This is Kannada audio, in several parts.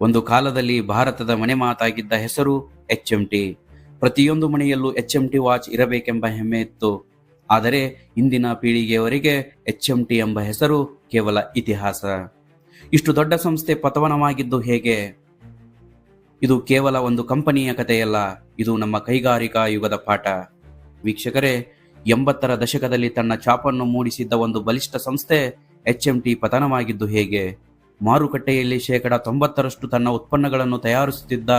ಒಂದು ಕಾಲದಲ್ಲಿ ಭಾರತದ ಮನೆ ಮಾತಾಗಿದ್ದ ಹೆಸರು ಎಚ್ ಎಂ ಟಿ ಪ್ರತಿಯೊಂದು ಮನೆಯಲ್ಲೂ ಎಚ್ ಎಂ ಟಿ ವಾಚ್ ಇರಬೇಕೆಂಬ ಹೆಮ್ಮೆ ಇತ್ತು. ಆದರೆ ಇಂದಿನ ಪೀಳಿಗೆಯವರೆಗೆ ಎಚ್ ಎಂ ಟಿ ಎಂಬ ಹೆಸರು ಕೇವಲ ಇತಿಹಾಸ. ಇಷ್ಟು ದೊಡ್ಡ ಸಂಸ್ಥೆ ಪತವನವಾಗಿದ್ದು ಹೇಗೆ? ಇದು ಕೇವಲ ಒಂದು ಕಂಪನಿಯ ಕಥೆಯಲ್ಲ, ಇದು ನಮ್ಮ ಕೈಗಾರಿಕಾ ಯುಗದ ಪಾಠ. ವೀಕ್ಷಕರೇ, ಎಂಬತ್ತರ ದಶಕದಲ್ಲಿ ತನ್ನ ಛಾಪನ್ನು ಮೂಡಿಸಿದ್ದ ಒಂದು ಬಲಿಷ್ಠ ಸಂಸ್ಥೆ ಎಚ್ ಎಂ ಟಿ ಪತನವಾಗಿದ್ದು ಹೇಗೆ? ಮಾರುಕಟ್ಟೆಯಲ್ಲಿ ಶೇಕಡ ತೊಂಬತ್ತರಷ್ಟು ತನ್ನ ಉತ್ಪನ್ನಗಳನ್ನು ತಯಾರಿಸುತ್ತಿದ್ದ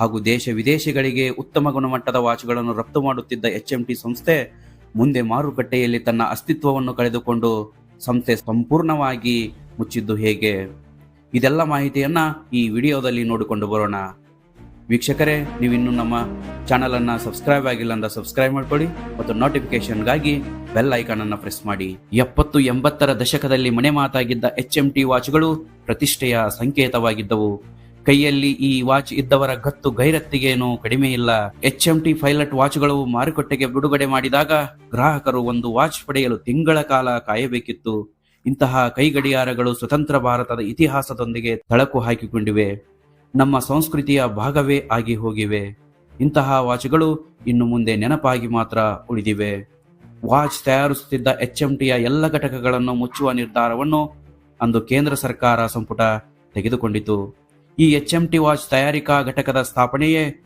ಹಾಗೂ ದೇಶ ವಿದೇಶಗಳಿಗೆ ಉತ್ತಮ ಗುಣಮಟ್ಟದ ವಾಚ್ಗಳನ್ನು ರಫ್ತು ಮಾಡುತ್ತಿದ್ದ ಎಚ್ ಎಂ ಟಿ ಸಂಸ್ಥೆ ಮುಂದೆ ಮಾರುಕಟ್ಟೆಯಲ್ಲಿ ತನ್ನ ಅಸ್ತಿತ್ವವನ್ನು ಕಳೆದುಕೊಂಡು ಸಂಸ್ಥೆ ಸಂಪೂರ್ಣವಾಗಿ ಮುಚ್ಚಿದ್ದು ಹೇಗೆ? ಇದೆಲ್ಲ ಮಾಹಿತಿಯನ್ನ ಈ ವಿಡಿಯೋದಲ್ಲಿ ನೋಡಿಕೊಂಡು ಬರೋಣ. ವೀಕ್ಷಕರೇ, ನೀವಿನ್ನು ನಮ್ಮ ಚಾನಲನ್ನು ಸಬ್ಸ್ಕ್ರೈಬ್ ಆಗಿಲ್ಲ ಅಂದ್ರೆ ಸಬ್ಸ್ಕ್ರೈಬ್ ಮಾಡ್ಕೊಳ್ಳಿ ಮತ್ತು ನೋಟಿಫಿಕೇಶನ್ಗಾಗಿ ಬೆಲ್ ಐಕಾನ್ ಅನ್ನು ಪ್ರೆಸ್ ಮಾಡಿ. ಎಪ್ಪತ್ತು ಎಂಬತ್ತರ ದಶಕದಲ್ಲಿ ಮನೆ ಮಾತಾಗಿದ್ದ ಎಚ್ ಎಂ ಟಿ ವಾಚ್ಗಳು ಪ್ರತಿಷ್ಠೆಯ ಸಂಕೇತವಾಗಿದ್ದವು. ಕೈಯಲ್ಲಿ ಈ ವಾಚ್ ಇದ್ದವರ ಗತ್ತು ಗೈರತ್ತಿಗೇನು ಕಡಿಮೆ ಇಲ್ಲ. ಎಚ್ ಎಂ ಟಿ ಪೈಲಟ್ ವಾಚ್ಗಳು ಮಾರುಕಟ್ಟೆಗೆ ಬಿಡುಗಡೆ ಮಾಡಿದಾಗ ಗ್ರಾಹಕರು ಒಂದು ವಾಚ್ ಪಡೆಯಲು ತಿಂಗಳ ಕಾಲ ಕಾಯಬೇಕಿತ್ತು. ಇಂತಹ ಕೈಗಡಿಯಾರಗಳು ಸ್ವತಂತ್ರ ಭಾರತದ ಇತಿಹಾಸದೊಂದಿಗೆ ತಳಕು ಹಾಕಿಕೊಂಡಿವೆ. ನಮ್ಮ ಸಂಸ್ಕೃತಿಯ ಭಾಗವೇ ಆಗಿ ಹೋಗಿವೆ. ಇಂತಹ ವಾಚ್ಗಳು ಇನ್ನು ಮುಂದೆ ನೆನಪಾಗಿ ಮಾತ್ರ ಉಳಿದಿವೆ. ವಾಚ್ ತಯಾರಿಸುತ್ತಿದ್ದ ಎಚ್ ಎಂ ಟಿಯ ಎಲ್ಲ ಘಟಕಗಳನ್ನು ಮುಚ್ಚುವ ನಿರ್ಧಾರವನ್ನು ಅಂದು ಕೇಂದ್ರ ಸರ್ಕಾರ ಸಂಪುಟ ತೆಗೆದುಕೊಂಡಿತು. ಈ ಎಚ್ ಎಂ ಟಿ ವಾಚ್ ತಯಾರಿಕಾ ಘಟಕದ ಸ್ಥಾಪನೆಯೇ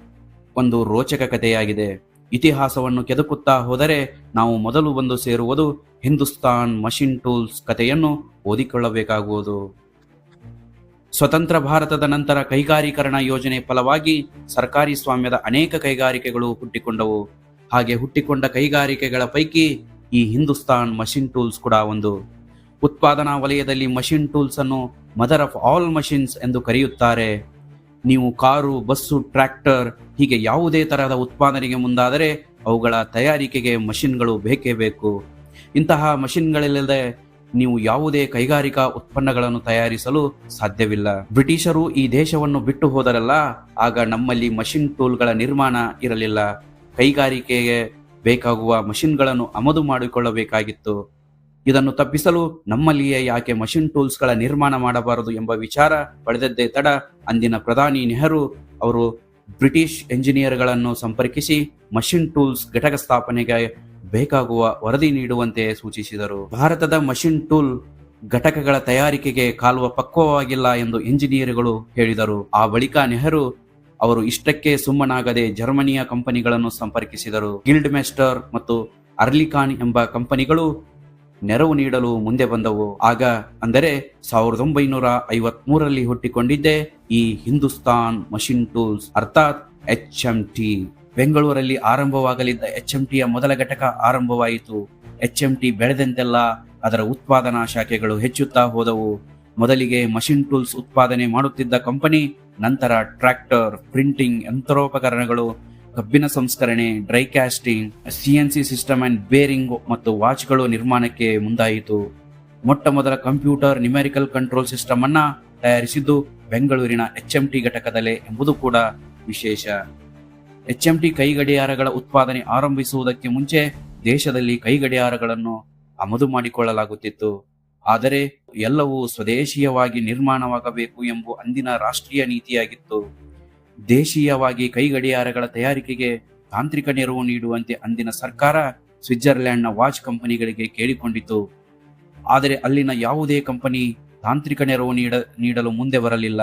ಒಂದು ರೋಚಕ ಕಥೆಯಾಗಿದೆ. ಇತಿಹಾಸವನ್ನು ಕೆದಕುತ್ತಾ ಹೋದರೆ ನಾವು ಮೊದಲು ಬಂದು ಸೇರುವುದು ಹಿಂದೂಸ್ತಾನ್ ಮಷಿನ್ ಟೂಲ್ಸ್ ಕಥೆಯನ್ನು ಓದಿಕೊಳ್ಳಬೇಕಾಗುವುದು. ಸ್ವತಂತ್ರ ಭಾರತದ ನಂತರ ಕೈಗಾರೀಕರಣ ಯೋಜನೆ ಫಲವಾಗಿ ಸರ್ಕಾರಿ ಸ್ವಾಮ್ಯದ ಅನೇಕ ಕೈಗಾರಿಕೆಗಳು ಹುಟ್ಟಿಕೊಂಡವು. ಹಾಗೆ ಹುಟ್ಟಿಕೊಂಡ ಕೈಗಾರಿಕೆಗಳ ಪೈಕಿ ಈ ಹಿಂದೂಸ್ತಾನ್ ಮಷಿನ್ ಟೂಲ್ಸ್ ಕೂಡ ಒಂದು. ಉತ್ಪಾದನಾ ವಲಯದಲ್ಲಿ ಮಷಿನ್ ಟೂಲ್ಸ್ ಅನ್ನು ಮದರ್ ಆಫ್ ಆಲ್ ಮಷಿನ್ಸ್ ಎಂದು ಕರೆಯುತ್ತಾರೆ. ನೀವು ಕಾರು, ಬಸ್ಸು, ಟ್ರ್ಯಾಕ್ಟರ್, ಹೀಗೆ ಯಾವುದೇ ತರಹದ ಉತ್ಪಾದನೆಗೆ ಮುಂದಾದರೆ ಅವುಗಳ ತಯಾರಿಕೆಗೆ ಮಷಿನ್ಗಳು ಬೇಕೇ ಬೇಕು. ಇಂತಹ ಮಷಿನ್ಗಳಿಲ್ಲದೆ ನೀವು ಯಾವುದೇ ಕೈಗಾರಿಕಾ ಉತ್ಪನ್ನಗಳನ್ನು ತಯಾರಿಸಲು ಸಾಧ್ಯವಿಲ್ಲ. ಬ್ರಿಟಿಷರು ಈ ದೇಶವನ್ನು ಬಿಟ್ಟು ಹೋದರಲ್ಲ, ಆಗ ನಮ್ಮಲ್ಲಿ ಮಷಿನ್ ಟೂಲ್ಗಳ ನಿರ್ಮಾಣ ಇರಲಿಲ್ಲ. ಕೈಗಾರಿಕೆಗೆ ಬೇಕಾಗುವ ಮಷಿನ್ಗಳನ್ನು ಆಮದು ಮಾಡಿಕೊಳ್ಳಬೇಕಾಗಿತ್ತು. ಇದನ್ನು ತಪ್ಪಿಸಲು ನಮ್ಮಲ್ಲಿಯೇ ಯಾಕೆ ಮಷಿನ್ ಟೂಲ್ಸ್ಗಳ ನಿರ್ಮಾಣ ಮಾಡಬಾರದು ಎಂಬ ವಿಚಾರ ಪಡೆದದ್ದೇ ತಡ ಅಂದಿನ ಪ್ರಧಾನಿ ನೆಹರು ಅವರು ಬ್ರಿಟಿಷ್ ಎಂಜಿನಿಯರ್ಗಳನ್ನು ಸಂಪರ್ಕಿಸಿ ಮಷಿನ್ ಟೂಲ್ಸ್ ಘಟಕ ಸ್ಥಾಪನೆಗೆ ಬೇಕಾಗುವ ವರದಿ ನೀಡುವಂತೆ ಸೂಚಿಸಿದರು. ಭಾರತದ ಮಷಿನ್ ಟೂಲ್ ಘಟಕಗಳ ತಯಾರಿಕೆಗೆ ಕಾಲುವ ಪಕ್ವವಾಗಿಲ್ಲ ಎಂದು ಎಂಜಿನಿಯರ್ಗಳು ಹೇಳಿದರು. ಆ ಬಳಿಕ ನೆಹರು ಅವರು ಇಷ್ಟಕ್ಕೆ ಸುಮ್ಮನಾಗದೆ ಜರ್ಮನಿಯ ಕಂಪನಿಗಳನ್ನು ಸಂಪರ್ಕಿಸಿದರು. ಗಿಲ್ಡ್ ಮೆಸ್ಟರ್ ಮತ್ತು ಅರ್ಲಿಕಾನ್ ಎಂಬ ಕಂಪನಿಗಳು ನೆರವು ನೀಡಲು ಮುಂದೆ ಬಂದವು. ಆಗ ಅಂದರೆ ಸಾವಿರದ ಒಂಬೈನೂರ ಐವತ್ ಮೂರರಲ್ಲಿ ಹುಟ್ಟಿಕೊಂಡಿದ್ದೆ ಈ ಹಿಂದೂಸ್ತಾನ್ ಮಷಿನ್ ಟೂಲ್ಸ್ ಅರ್ಥಾತ್ ಎಚ್ ಎಂ ಟಿ ಬೆಂಗಳೂರಲ್ಲಿ ಆರಂಭವಾಗಲಿದ್ದ ಎಚ್ ಎಂ ಟಿಯ ಮೊದಲ ಘಟಕ ಆರಂಭವಾಯಿತು. ಎಚ್ ಎಂ ಟಿ ಬೆಳೆದಂತೆಲ್ಲ ಅದರ ಉತ್ಪಾದನಾ ಶಾಖೆಗಳು ಹೆಚ್ಚುತ್ತಾ ಹೋದವು. ಮೊದಲಿಗೆ ಮಷಿನ್ ಟೂಲ್ಸ್ ಉತ್ಪಾದನೆ ಮಾಡುತ್ತಿದ್ದ ಕಂಪನಿ, ನಂತರ ಟ್ರ್ಯಾಕ್ಟರ್, ಪ್ರಿಂಟಿಂಗ್ ಯಂತ್ರೋಪಕರಣಗಳು, ಕಬ್ಬಿನ ಸಂಸ್ಕರಣೆ, dry casting CNC system and bearing ಮತ್ತು ವಾಚ್ಗಳು ನಿರ್ಮಾಣಕ್ಕೆ ಮುಂದಾಯಿತು. ಮೊಟ್ಟ ಮೊದಲ ಕಂಪ್ಯೂಟರ್ ನ್ಯೂಮೆರಿಕಲ್ ಕಂಟ್ರೋಲ್ ಸಿಸ್ಟಮ್ ಅನ್ನ ತಯಾರಿಸಿದ್ದು ಬೆಂಗಳೂರಿನ ಎಚ್ ಎಂ ಟಿ ಘಟಕದಲ್ಲೇ ಎಂಬುದು ಕೂಡ ವಿಶೇಷ. ಎಚ್ ಎಂ ಟಿ ಕೈಗಡಿಯಾರಗಳ ಉತ್ಪಾದನೆ ಆರಂಭಿಸುವುದಕ್ಕೆ ಮುಂಚೆ ದೇಶದಲ್ಲಿ ಕೈಗಡಿಯಾರಗಳನ್ನು ಆಮದು ಮಾಡಿಕೊಳ್ಳಲಾಗುತ್ತಿತ್ತು. ಆದರೆ ಎಲ್ಲವೂ ಸ್ವದೇಶೀಯವಾಗಿ ನಿರ್ಮಾಣವಾಗಬೇಕು ಎಂಬ ಅಂದಿನ ರಾಷ್ಟ್ರೀಯ ನೀತಿಯಾಗಿತ್ತು. ದೇಶೀಯವಾಗಿ ಕೈಗಡಿಯಾರಗಳ ತಯಾರಿಕೆಗೆ ತಾಂತ್ರಿಕ ನೆರವು ನೀಡುವಂತೆ ಅಂದಿನ ಸರ್ಕಾರ ಸ್ವಿಟ್ಜರ್ಲೆಂಡ್ನ ವಾಚ್ ಕಂಪನಿಗಳಿಗೆ ಕೇಳಿಕೊಂಡಿತು ಆದರೆ ಅಲ್ಲಿನ ಯಾವುದೇ ಕಂಪನಿ ತಾಂತ್ರಿಕ ನೆರವು ನೀಡ, ನೀಡಲು ಮುಂದೆ ಬರಲಿಲ್ಲ.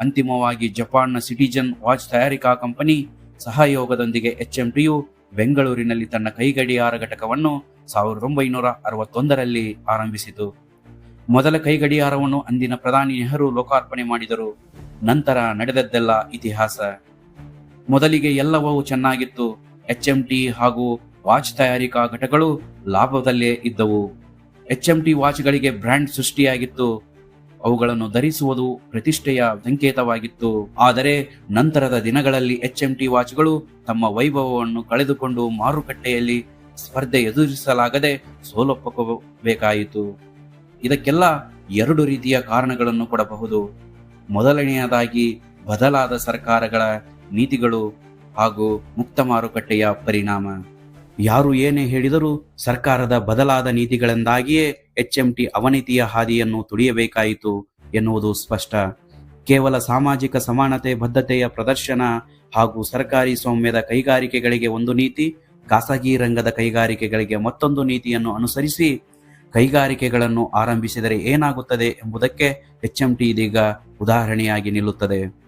ಅಂತಿಮವಾಗಿ ಜಪಾನ್ನ ಸಿಟಿಜನ್ ವಾಚ್ ತಯಾರಿಕಾ ಕಂಪನಿ ಸಹಯೋಗದೊಂದಿಗೆ ಎಚ್ ಎಂ ಟಿಯು ಬೆಂಗಳೂರಿನಲ್ಲಿ ತನ್ನ ಕೈಗಡಿಯಾರ ಘಟಕವನ್ನು ಸಾವಿರದ ಒಂಬೈನೂರ ಅರವತ್ತೊಂದರಲ್ಲಿ ಆರಂಭಿಸಿತು. ಮೊದಲ ಕೈಗಡಿಯಾರವನ್ನು ಅಂದಿನ ಪ್ರಧಾನಿ ನೆಹರು ಲೋಕಾರ್ಪಣೆ ಮಾಡಿದರು. ನಂತರ ನಡೆದದ್ದೆಲ್ಲ ಇತಿಹಾಸ. ಮೊದಲಿಗೆ ಎಲ್ಲವೂ ಚೆನ್ನಾಗಿತ್ತು. ಎಚ್ ಎಂ ಟಿ ಹಾಗೂ ವಾಚ್ ತಯಾರಿಕಾ ಘಟಕಗಳು ಲಾಭದಲ್ಲೇ ಇದ್ದವು. ಎಚ್ ಎಂ ಟಿ ವಾಚ್ಗಳಿಗೆ ಬ್ರ್ಯಾಂಡ್ ಸೃಷ್ಟಿಯಾಗಿತ್ತು. ಅವುಗಳನ್ನು ಧರಿಸುವುದು ಪ್ರತಿಷ್ಠೆಯ ಸಂಕೇತವಾಗಿತ್ತು. ಆದರೆ ನಂತರದ ದಿನಗಳಲ್ಲಿ ಎಚ್ ಎಂ ಟಿ ವಾಚ್ಗಳು ತಮ್ಮ ವೈಭವವನ್ನು ಕಳೆದುಕೊಂಡು ಮಾರುಕಟ್ಟೆಯಲ್ಲಿ ಸ್ಪರ್ಧೆ ಎದುರಿಸಲಾಗದೆ ಸೋಲೊಪ್ಪಬೇಕಾಯಿತು ಇದಕ್ಕೆಲ್ಲ ಎರಡು ರೀತಿಯ ಕಾರಣಗಳನ್ನು ಕೊಡಬಹುದು. ಮೊದಲನೆಯದಾಗಿ ಬದಲಾದ ಸರ್ಕಾರಗಳ ನೀತಿಗಳು ಹಾಗೂ ಮುಕ್ತ ಮಾರುಕಟ್ಟೆಯ ಪರಿಣಾಮ. ಯಾರು ಏನೇ ಹೇಳಿದರೂ ಸರ್ಕಾರದ ಬದಲಾದ ನೀತಿಗಳಿಂದಾಗಿಯೇ ಎಚ್ ಎಂ ಟಿ ಅವನತಿಯ ಹಾದಿಯನ್ನು ತುಳಿಯಬೇಕಾಯಿತು ಎನ್ನುವುದು ಸ್ಪಷ್ಟ. ಕೇವಲ ಸಾಮಾಜಿಕ ಸಮಾನತೆ, ಬದ್ಧತೆಯ ಪ್ರದರ್ಶನ ಹಾಗೂ ಸರ್ಕಾರಿ ಸ್ವಾಮ್ಯದ ಕೈಗಾರಿಕೆಗಳಿಗೆ ಒಂದು ನೀತಿ, ಖಾಸಗಿ ರಂಗದ ಕೈಗಾರಿಕೆಗಳಿಗೆ ಮತ್ತೊಂದು ನೀತಿಯನ್ನು ಅನುಸರಿಸಿ ಕೈಗಾರಿಕೆಗಳನ್ನು ಆರಂಭಿಸಿದರೆ ಏನಾಗುತ್ತದೆ ಎಂಬುದಕ್ಕೆ ಎಚ್ಎಂಟಿ ಇದೀಗ ಉದಾಹರಣೆಯಾಗಿ ನಿಲ್ಲುತ್ತದೆ.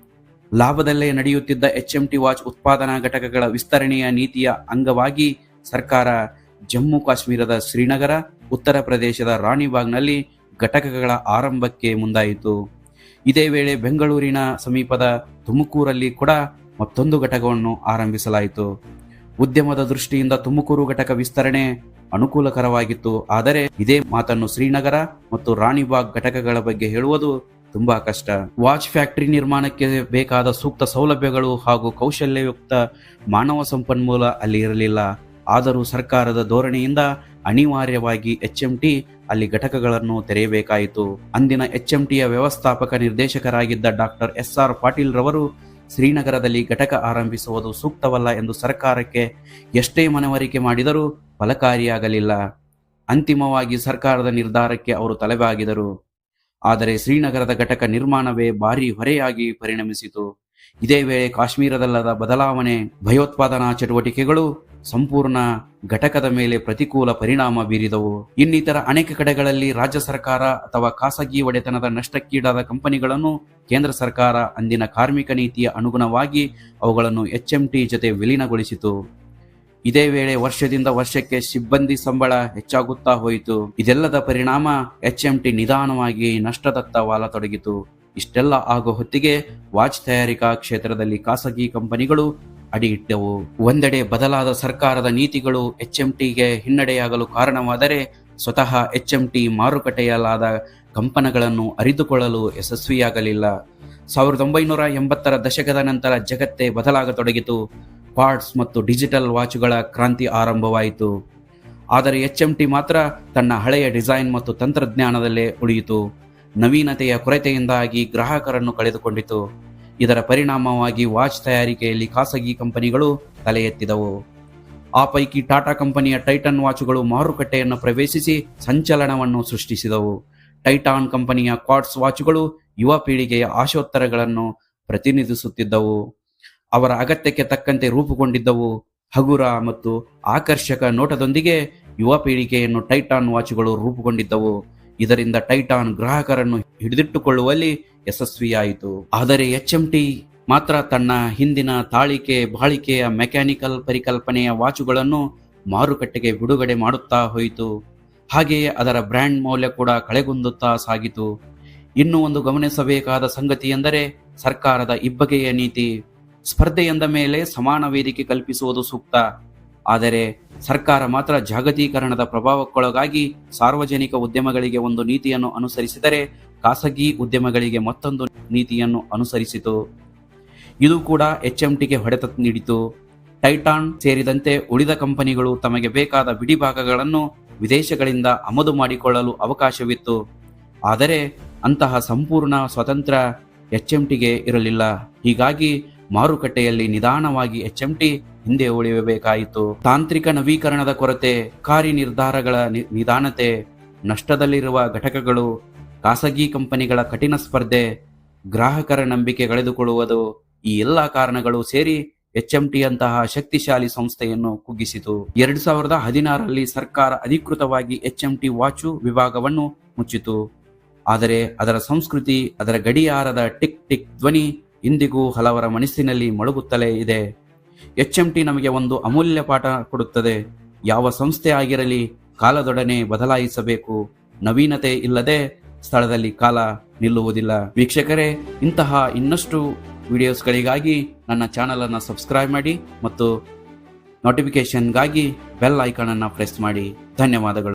ಲಾಭದಲ್ಲೇ ನಡೆಯುತ್ತಿದ್ದ ಎಚ್ಎಂಟಿ ವಾಚ್ ಉತ್ಪಾದನಾ ಘಟಕಗಳ ವಿಸ್ತರಣೆಯ ನೀತಿಯ ಅಂಗವಾಗಿ ಸರ್ಕಾರ ಜಮ್ಮು ಕಾಶ್ಮೀರದ ಶ್ರೀನಗರ, ಉತ್ತರ ಪ್ರದೇಶದ ರಾಣಿಬಾಗ್ನಲ್ಲಿ ಘಟಕಗಳ ಆರಂಭಕ್ಕೆ ಮುಂದಾಯಿತು. ಇದೇ ವೇಳೆ ಬೆಂಗಳೂರಿನ ಸಮೀಪದ ತುಮಕೂರಲ್ಲಿ ಕೂಡ ಮತ್ತೊಂದು ಘಟಕವನ್ನು ಆರಂಭಿಸಲಾಯಿತು. ಉದ್ಯಮದ ದೃಷ್ಟಿಯಿಂದ ತುಮಕೂರು ಘಟಕ ವಿಸ್ತರಣೆ ಅನುಕೂಲಕರವಾಗಿತ್ತು. ಆದರೆ ಇದೇ ಮಾತನ್ನು ಶ್ರೀನಗರ ಮತ್ತು ರಾಣಿಬಾಗ್ ಘಟಕಗಳ ಬಗ್ಗೆ ಹೇಳುವುದು ತುಂಬಾ ಕಷ್ಟ. ವಾಚ್ ಫ್ಯಾಕ್ಟರಿ ನಿರ್ಮಾಣಕ್ಕೆ ಬೇಕಾದ ಸೂಕ್ತ ಸೌಲಭ್ಯಗಳು ಹಾಗೂ ಕೌಶಲ್ಯಯುಕ್ತ ಮಾನವ ಸಂಪನ್ಮೂಲ ಅಲ್ಲಿ ಇರಲಿಲ್ಲ. ಆದರೂ ಸರ್ಕಾರದ ಧೋರಣೆಯಿಂದ ಅನಿವಾರ್ಯವಾಗಿ ಎಚ್ಎಂಟಿ ಅಲ್ಲಿ ಘಟಕಗಳನ್ನು ತೆರೆಯಬೇಕಾಯಿತು. ಅಂದಿನ ಎಚ್ಎಂಟಿಯ ವ್ಯವಸ್ಥಾಪಕ ನಿರ್ದೇಶಕರಾಗಿದ್ದ ಡಾಕ್ಟರ್ ಎಸ್ ಆರ್ ಪಾಟೀಲ್ ರವರು ಶ್ರೀನಗರದಲ್ಲಿ ಘಟಕ ಆರಂಭಿಸುವುದು ಸೂಕ್ತವಲ್ಲ ಎಂದು ಸರ್ಕಾರಕ್ಕೆ ಎಷ್ಟೇ ಮನವರಿಕೆ ಮಾಡಿದರೂ ಫಲಕಾರಿಯಾಗಲಿಲ್ಲ. ಅಂತಿಮವಾಗಿ ಸರ್ಕಾರದ ನಿರ್ಧಾರಕ್ಕೆ ಅವರು ತಲೆಬಾಗಿದರು. ಆದರೆ ಶ್ರೀನಗರದ ಘಟಕ ನಿರ್ಮಾಣವೇ ಭಾರಿ ಹೊರೆಯಾಗಿ ಪರಿಣಮಿಸಿತು. ಇದೇ ವೇಳೆ ಕಾಶ್ಮೀರದಲ್ಲದ ಬದಲಾವಣೆ, ಭಯೋತ್ಪಾದನಾ ಚಟುವಟಿಕೆಗಳು ಸಂಪೂರ್ಣ ಘಟಕದ ಮೇಲೆ ಪ್ರತಿಕೂಲ ಪರಿಣಾಮ ಬೀರಿದವು. ಇನ್ನಿತರ ಅನೇಕ ಕಡೆಗಳಲ್ಲಿ ರಾಜ್ಯ ಸರ್ಕಾರ ಅಥವಾ ಖಾಸಗಿ ಒಡೆತನದ ನಷ್ಟಕ್ಕೀಡಾದ ಕಂಪನಿಗಳನ್ನು ಕೇಂದ್ರ ಸರ್ಕಾರ, ಅಂದಿನ ಕಾರ್ಮಿಕ ನೀತಿಯ ಅನುಗುಣವಾಗಿ ಅವುಗಳನ್ನು ಎಚ್ಎಂಟಿ ಜೊತೆ ವಿಲೀನಗೊಳಿಸಿತು. ಇದೇ ವೇಳೆ ವರ್ಷದಿಂದ ವರ್ಷಕ್ಕೆ ಸಿಬ್ಬಂದಿ ಸಂಬಳ ಹೆಚ್ಚಾಗುತ್ತಾ ಹೋಯಿತು. ಇದೆಲ್ಲದ ಪರಿಣಾಮ ಎಚ್ಎಂಟಿ ನಿಧಾನವಾಗಿ ನಷ್ಟದತ್ತ ವಾಲತೊಡಗಿತು ಇಷ್ಟೆಲ್ಲ ಆಗೋ ಹೊತ್ತಿಗೆ ವಾಚ್ ತಯಾರಿಕಾ ಕ್ಷೇತ್ರದಲ್ಲಿ ಖಾಸಗಿ ಕಂಪನಿಗಳು ಅಡಿ ಇಟ್ಟವು ಒಂದೆಡೆ ಬದಲಾದ ಸರ್ಕಾರದ ನೀತಿಗಳು ಎಚ್ಎಂಟಿಗೆ ಹಿನ್ನಡೆಯಾಗಲು ಕಾರಣವಾದರೆ ಸ್ವತಃ ಎಚ್ಎಂಟಿ ಮಾರುಕಟ್ಟೆಯಲ್ಲಾದ ಕಂಪನಗಳನ್ನು ಅರಿತುಕೊಳ್ಳಲು ಯಶಸ್ವಿಯಾಗಲಿಲ್ಲ. ಸಾವಿರದ ಒಂಬೈನೂರ ಎಂಬತ್ತರ ದಶಕದ ನಂತರ ಜಗತ್ತೇ ಬದಲಾಗತೊಡಗಿತು. ಪಾರ್ಟ್ಸ್ ಮತ್ತು ಡಿಜಿಟಲ್ ವಾಚುಗಳ ಕ್ರಾಂತಿ ಆರಂಭವಾಯಿತು. ಆದರೆ ಎಚ್ಎಂಟಿ ಮಾತ್ರ ತನ್ನ ಹಳೆಯ ಡಿಸೈನ್ ಮತ್ತು ತಂತ್ರಜ್ಞಾನದಲ್ಲೇ ಉಳಿಯಿತು. ನವೀನತೆಯ ಕೊರತೆಯಿಂದಾಗಿ ಗ್ರಾಹಕರನ್ನು ಕಳೆದುಕೊಂಡಿತು. ಇದರ ಪರಿಣಾಮವಾಗಿ ವಾಚ್ ತಯಾರಿಕೆಯಲ್ಲಿ ಖಾಸಗಿ ಕಂಪನಿಗಳು ತಲೆ ಎತ್ತಿದವು. ಆ ಪೈಕಿ ಟಾಟಾ ಕಂಪನಿಯ ಟೈಟನ್ ವಾಚುಗಳು ಮಾರುಕಟ್ಟೆಯನ್ನು ಪ್ರವೇಶಿಸಿ ಸಂಚಲನವನ್ನು ಸೃಷ್ಟಿಸಿದವು. ಟೈಟಾನ್ ಕಂಪನಿಯ ಕ್ವಾಟ್ಸ್ ವಾಚುಗಳು ಯುವ ಪೀಳಿಗೆಯ ಆಶೋತ್ತರಗಳನ್ನು ಪ್ರತಿನಿಧಿಸುತ್ತಿದ್ದವು. ಅವರ ಅಗತ್ಯಕ್ಕೆ ತಕ್ಕಂತೆ ರೂಪುಗೊಂಡಿದ್ದವು. ಹಗುರ ಮತ್ತು ಆಕರ್ಷಕ ನೋಟದೊಂದಿಗೆ ಯುವ ಪೀಳಿಗೆಯನ್ನು ಟೈಟಾನ್ ವಾಚುಗಳು ರೂಪುಗೊಂಡಿದ್ದವು. ಇದರಿಂದ ಟೈಟಾನ್ ಗ್ರಾಹಕರನ್ನು ಹಿಡಿದಿಟ್ಟುಕೊಳ್ಳುವಲ್ಲಿ ಯಶಸ್ವಿಯಾಯಿತು. ಆದರೆ ಎಚ್ಎಂಟಿ ಮಾತ್ರ ತನ್ನ ಹಿಂದಿನ ತಾಳಿಕೆ, ಬಾಳಿಕೆಯ ಮೆಕ್ಯಾನಿಕಲ್ ಪರಿಕಲ್ಪನೆಯ ವಾಚುಗಳನ್ನು ಮಾರುಕಟ್ಟೆಗೆ ಬಿಡುಗಡೆ ಮಾಡುತ್ತಾ ಹೋಯಿತು. ಹಾಗೆಯೇ ಅದರ ಬ್ರ್ಯಾಂಡ್ ಮೌಲ್ಯ ಕೂಡ ಕಳೆಗುಂದುತ್ತಾ ಸಾಗಿತು. ಇನ್ನು ಒಂದು ಗಮನಿಸಬೇಕಾದ ಸಂಗತಿ ಎಂದರೆ ಸರ್ಕಾರದ ಇಬ್ಬಗೆಯ ನೀತಿ. ಸ್ಪರ್ಧೆ ಎಂದ ಮೇಲೆ ಸಮಾನ ವೇದಿಕೆ ಕಲ್ಪಿಸುವುದು ಸೂಕ್ತ. ಆದರೆ ಸರ್ಕಾರ ಮಾತ್ರ ಜಾಗತೀಕರಣದ ಪ್ರಭಾವಕ್ಕೊಳಗಾಗಿ ಸಾರ್ವಜನಿಕ ಉದ್ಯಮಗಳಿಗೆ ಒಂದು ನೀತಿಯನ್ನು ಅನುಸರಿಸಿದರೆ ಖಾಸಗಿ ಉದ್ಯಮಗಳಿಗೆ ಮತ್ತೊಂದು ನೀತಿಯನ್ನು ಅನುಸರಿಸಿತು. ಇದು ಕೂಡ ಎಚ್ಎಂಟಿಗೆ ಹೊಡೆತ ನೀಡಿತು. ಟೈಟಾನ್ ಸೇರಿದಂತೆ ಉಳಿದ ಕಂಪನಿಗಳು ತಮಗೆ ಬೇಕಾದ ಬಿಡಿಭಾಗಗಳನ್ನು ವಿದೇಶಗಳಿಂದ ಆಮದು ಮಾಡಿಕೊಳ್ಳಲು ಅವಕಾಶವಿತ್ತು. ಆದರೆ ಅಂತಹ ಸಂಪೂರ್ಣ ಸ್ವತಂತ್ರ ಎಚ್ಎಂಟಿಗೆ ಇರಲಿಲ್ಲ. ಹೀಗಾಗಿ ಮಾರುಕಟ್ಟೆಯಲ್ಲಿ ನಿಧಾನವಾಗಿ ಎಚ್ಎಂಟಿ ಹಿಂದೆ ಉಳಿಯಬೇಕಾಯಿತು. ತಾಂತ್ರಿಕ ನವೀಕರಣದ ಕೊರತೆ ಕಾರ್ಯ ನಿರ್ಧಾರಗಳ ನಿಧಾನತೆ, ನಷ್ಟದಲ್ಲಿರುವ ಘಟಕಗಳು, ಖಾಸಗಿ ಕಂಪನಿಗಳ ಕಠಿಣ ಸ್ಪರ್ಧೆ, ಗ್ರಾಹಕರ ನಂಬಿಕೆ ಕಳೆದುಕೊಳ್ಳುವುದು, ಈ ಎಲ್ಲ ಕಾರಣಗಳು ಸೇರಿ ಎಚ್ಎಂಟಿ ಅಂತಹ ಶಕ್ತಿಶಾಲಿ ಸಂಸ್ಥೆಯನ್ನು ಕುಗ್ಗಿಸಿತು. ಎರಡ್ ಸಾವಿರದ ಹದಿನಾರರಲ್ಲಿ ಸರ್ಕಾರ ಅಧಿಕೃತವಾಗಿ ಎಚ್ಎಂಟಿ ವಾಚು ವಿಭಾಗವನ್ನು ಮುಚ್ಚಿತು. ಆದರೆ ಅದರ ಸಂಸ್ಕೃತಿ, ಅದರ ಗಡಿಯಾರದ ಟಿಕ್ ಟಿಕ್ ಧ್ವನಿ ಇಂದಿಗೂ ಹಲವರ ಮನಸ್ಸಿನಲ್ಲಿ ಮೊಳಗುತ್ತಲೇ ಇದೆ. ಎಚ್ಎಂಟಿ ನಮಗೆ ಒಂದು ಅಮೂಲ್ಯ ಪಾಠ ಕೊಡುತ್ತದೆ. ಯಾವ ಸಂಸ್ಥೆ ಆಗಿರಲಿ ಕಾಲದೊಡನೆ ಬದಲಾಯಿಸಬೇಕು. ನವೀನತೆ ಇಲ್ಲದೆ ಸ್ಥಳದಲ್ಲಿ ಕಾಲ ನಿಲ್ಲುವುದಿಲ್ಲ. ವೀಕ್ಷಕರೇ, ಇಂತಹ ಇನ್ನಷ್ಟು ವಿಡಿಯೋಸ್ಗಳಿಗಾಗಿ ನನ್ನ ಚಾನಲನ್ನು ಸಬ್ಸ್ಕ್ರೈಬ್ ಮಾಡಿ ಮತ್ತು ನೋಟಿಫಿಕೇಷನ್ಗಾಗಿ ಬೆಲ್ ಐಕಾನ್ ಅನ್ನು ಪ್ರೆಸ್ ಮಾಡಿ. ಧನ್ಯವಾದಗಳು.